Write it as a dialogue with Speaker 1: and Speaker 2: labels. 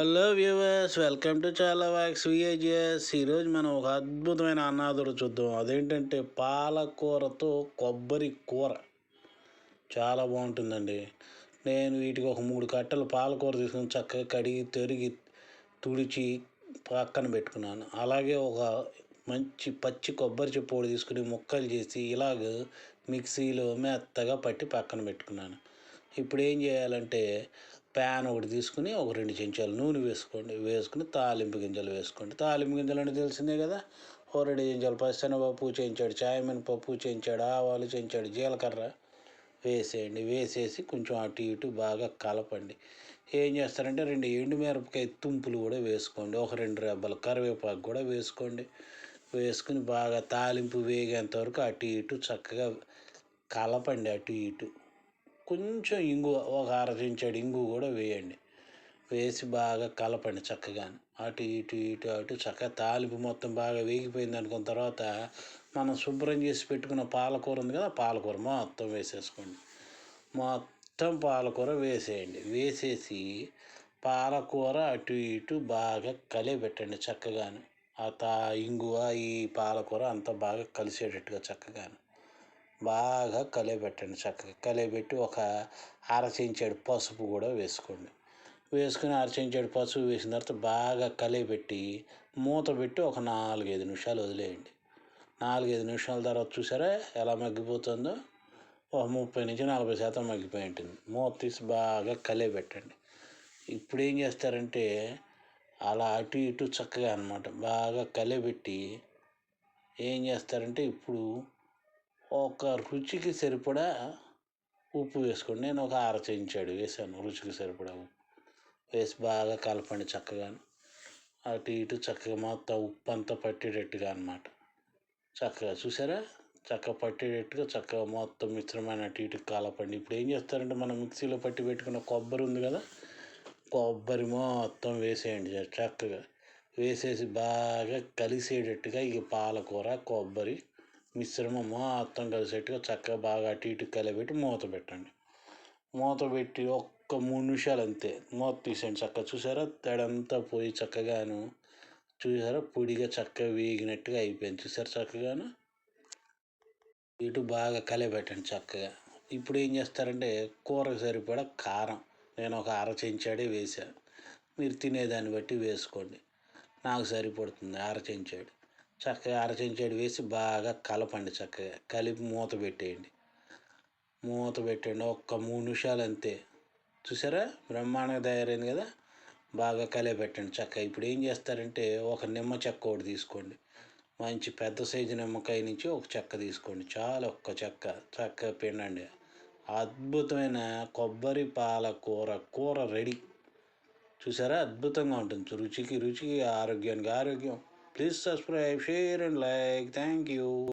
Speaker 1: Hello viewers welcome to చాలా వ్యాక్స్ విఏజిఎస్. ఈరోజు మనం ఒక అద్భుతమైన అన్నాదుడు చూద్దాం. అదేంటంటే పాలకూరతో కొబ్బరి కూర. చాలా బాగుంటుందండి. నేను వీటికి ఒక మూడు కట్టలు పాలకూర తీసుకుని చక్కగా కడిగి తరిగి తుడిచి పక్కన పెట్టుకున్నాను. అలాగే ఒక మంచి పచ్చి కొబ్బరి చెప్పుడు తీసుకుని ముక్కలు చేసి ఇలాగ మిక్సీలో మెత్తగా పట్టి పక్కన పెట్టుకున్నాను. ఇప్పుడు ఏం చేయాలంటే ప్యాన్ ఒకటి తీసుకుని ఒక రెండు చెంచాలు నూనె వేసుకోండి వేసుకుని తాలింపు గింజలు వేసుకోండి. తాలింపు గింజలు అంటే తెలిసిందే కదా? ఓ రెండు చెంచాలు పచ్చనపప్పు చేయించాడు చాయమినపప్పు చేయించాడు ఆవాలు చేయించాడు జీలకర్ర వేసేయండి. వేసేసి కొంచెం అటు ఇటు బాగా కలపండి. ఏం చేస్తారంటే రెండు ఎండుమిరపకాయ తుంపులు కూడా వేసుకోండి. ఒక రెండు రెబ్బలు కరివేపాకు కూడా వేసుకోండి. వేసుకుని బాగా తాలింపు వేగేంత వరకు అటు ఇటు చక్కగా కలపండి అటు ఇటు. కొంచెం ఇంగువ ఒక అరచించాడు ఇంగువ కూడా వేయండి. వేసి బాగా కలపండి చక్కగా అటు ఇటు ఇటు అటు చక్కగా తాలింపు మొత్తం బాగా వేగిపోయింది అనుకున్న తర్వాత మనం శుభ్రం చేసి పెట్టుకున్న పాలకూర ఉంది కదా పాలకూర మొత్తం వేసేసుకోండి. మొత్తం పాలకూర వేసేయండి. వేసేసి పాలకూర అటు ఇటు బాగా కలిపెట్టండి చక్కగాను. ఆ తా ఇంగువ ఈ పాలకూర అంతా బాగా కలిసేటట్టుగా చక్కగాను. బాగా కలియబెట్టండి చక్కగా. కలియబెట్టి ఒక అరచించాడు పసుపు కూడా వేసుకోండి. వేసుకుని అరచించాడు పసుపు వేసిన తర్వాత బాగా కలియబెట్టి మూత పెట్టి ఒక నాలుగైదు నిమిషాలు వదిలేయండి. నాలుగైదు నిమిషాల తర్వాత చూసారా ఎలా మగ్గిపోతుందో? ఒక ముప్పై నుంచి నలభై శాతం మగ్గిపోయి ఉంటుంది. మూత తీసి బాగా కలియబెట్టండి. ఇప్పుడు ఏం చేస్తారంటే అలా అటు ఇటు చక్కగా అనమాట బాగా కలియబెట్టి ఏం చేస్తారంటే ఇప్పుడు ఒక రుచికి సరిపడా ఉప్పు వేసుకోండి. నేను ఒక అర చెంచాడు వేసాను రుచికి సరిపడా ఉప్పు. వేసి బాగా కలపండి చక్కగా. అటు ఇటు చక్కగా మొత్తం ఉప్పు అంతా పట్టేటట్టుగా అనమాట చక్కగా చూసారా? చక్కగా పట్టేటట్టుగా చక్కగా మొత్తం మిశ్రమాన్ని అటు ఇటు కలపండి. ఇప్పుడు ఏం చేస్తారంటే మనం మిక్సీలో పట్టి పెట్టుకున్న కొబ్బరి ఉంది కదా? కొబ్బరి మొత్తం వేసేయండి చక్కగా. వేసేసి బాగా కలిసేటట్టుగా ఈ పాలకూర కొబ్బరి మిశ్రమం మొత్తం కలిసేట్టుగా చక్కగా బాగా అటు ఇటు కలిపెట్టి మూత పెట్టండి. మూత పెట్టి ఒక్క మూడు నిమిషాలు అంతే. మూత తీసేయండి చక్కగా. చూసారా? తడంతా పోయి చక్కగాను చూసారా? పొడిగా చక్కగా వేగినట్టుగా అయిపోయింది. చూసారా చక్కగాను? ఇటు బాగా కలిపెట్టండి చక్కగా. ఇప్పుడు ఏం చేస్తారంటే కూరకు సరిపడా కారం. నేను ఒక అర చెంచాడే వేసాను మీరు తినేదాన్ని బట్టి వేసుకోండి. నాకు సరిపడుతుంది అర చెంచాడు. చక్కగా అరచించేడు వేసి బాగా కలపండి చక్కగా. కలిపి మూత పెట్టేయండి. మూత పెట్టండి. ఒక్క మూడు నిమిషాలు అంతే. చూసారా? బ్రహ్మాండంగా తయారైంది కదా? బాగా కలియబెట్టండి చక్కగా. ఇప్పుడు ఏం చేస్తారంటే ఒక నిమ్మ చెక్క ఒకటి తీసుకోండి. మంచి పెద్ద సైజు నిమ్మకాయ నుంచి ఒక చెక్క తీసుకోండి. చాలా ఒక్క చెక్క. చక్కగా పిండండి. అద్భుతమైన కొబ్బరి పాల కూర. కూర రెడీ. చూసారా? అద్భుతంగా ఉంటుంది. రుచికి రుచికి ఆరోగ్యానికి ఆరోగ్యం. Please subscribe, share and like. Thank you.